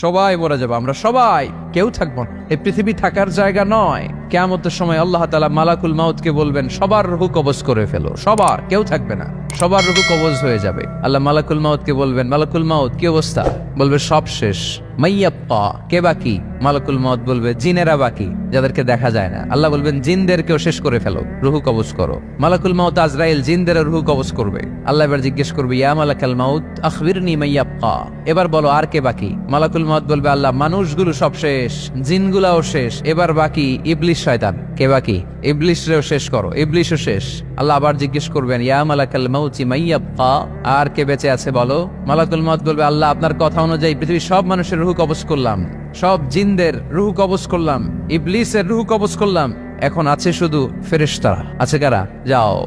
সবাই মরে যাব, আমরা সবাই, কেউ থাকব না। এই পৃথিবী থাকার জায়গা নয়। কেমতের সময় আল্লাহ তালা মালাকুল মাউতকে বলবেন, সবার রুহু কবজ করে ফেলো, সবার, কেউ থাকবে না। সবার রুহু কবজ হয়ে যাবে। আল্লাহ মালাকুল মাউতকে বলবেন, মালাকুল মাউত, কি অবস্থা? বলবে, সব শেষ। মাইয়াপ্পা, কে বাকি? মালাকুল মাউত বলবে, জিনেরা বাকি, যাদেরকে দেখা যায় না। আল্লাহ বলবেন, জিনদেরকেও শেষ করে ফেলো, রুহু কবজ করো। মালাকুল মাউত আজরাইল, জিনদের রুহু কবজ করবে। আল্লাহ এবার জিজ্ঞেস করবে, ইয়া মালাকাল মাউত আখবিরনি মাইয়াপ্পা। এবার বলো, আর কে বাকি? মালাকুল মাউত বলবে, আল্লাহ, মানুষগুলো সব শেষ, জিনগুলাও শেষ, এবার বাকি ইবলিশ শয়তান। কে বাকি? ইবলিশরেও শেষ করো, ইবলিশও শেষ। আল্লাহ আবার জিজ্ঞেস করবেন, ইয়া মালাকাল মাউতি মাইয়াপ্পা, আর কে বেঁচে আছে বলো? মালাকুল মত বলবে, আল্লাহ, আপনার কথা অনুযায়ী পৃথিবীর সব মানুষের রুহু কবজ করলাম। সব জিনদের রুহু কবজ করলাম। ইবলিসের রুহু কবজ করলাম। এখন আছে শুধু ফেরেশতারা আছে কারা? যাও।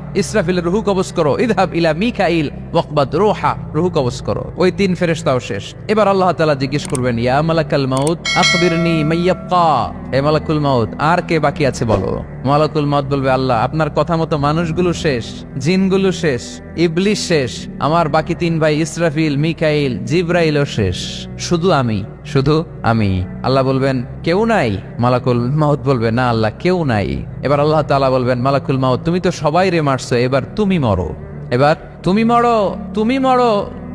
ইসরাফিলের রুহু কবজ করো। ইদহাব ইলা মিকাইল ওয়াকবাদ রোহা, রুহু কবজ করো। ওই তিন ফেরেশতাও শেষ। এবার আল্লাহ তাআলা জিজ্ঞেস করবেন, ইয়া মালাকাল মাউত, আখবিরনি মাইয়াবকা হে মালাকুল মাউত, আর কে বাকি আছে বলো? মালাকুল মাউত বলবে, আল্লাহ, আপনার কথা মতো মানুষগুলো শেষ, জিনগুলো শেষ ইবলিশ শেষ, আমার বাকি তিন ভাই ইসরাফিল, মিকাইল, জিব্রাইলও শেষ। শুধু আমি। শুধু আমি। আল্লাহ বলবেন, কেউ নাই? মালাকুল মাউত বলবে, না, আল্লাহ কেউ নাই। এবার আল্লাহ তালা বলবেন, মালাকুল মাউত, তুমি তো সবাই রে মারছো, এবার তুমি মরো। এবার, তুমি মরো তুমি মরো।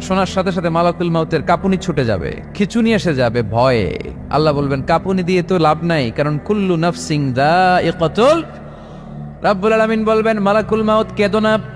শোনার সাথে সাথে মালাকুল মাউতের কাপুনি ছুটে যাবে, খিচুনি এসে যাবে ভয়ে। আল্লাহ বলবেন, কাপুনি দিয়ে তো লাভ নাই, কারণ কুল্লু নফসিং দা এ কতল রাব্বুল আলামিন বলবেন, মালাকুল মাউত কেদো না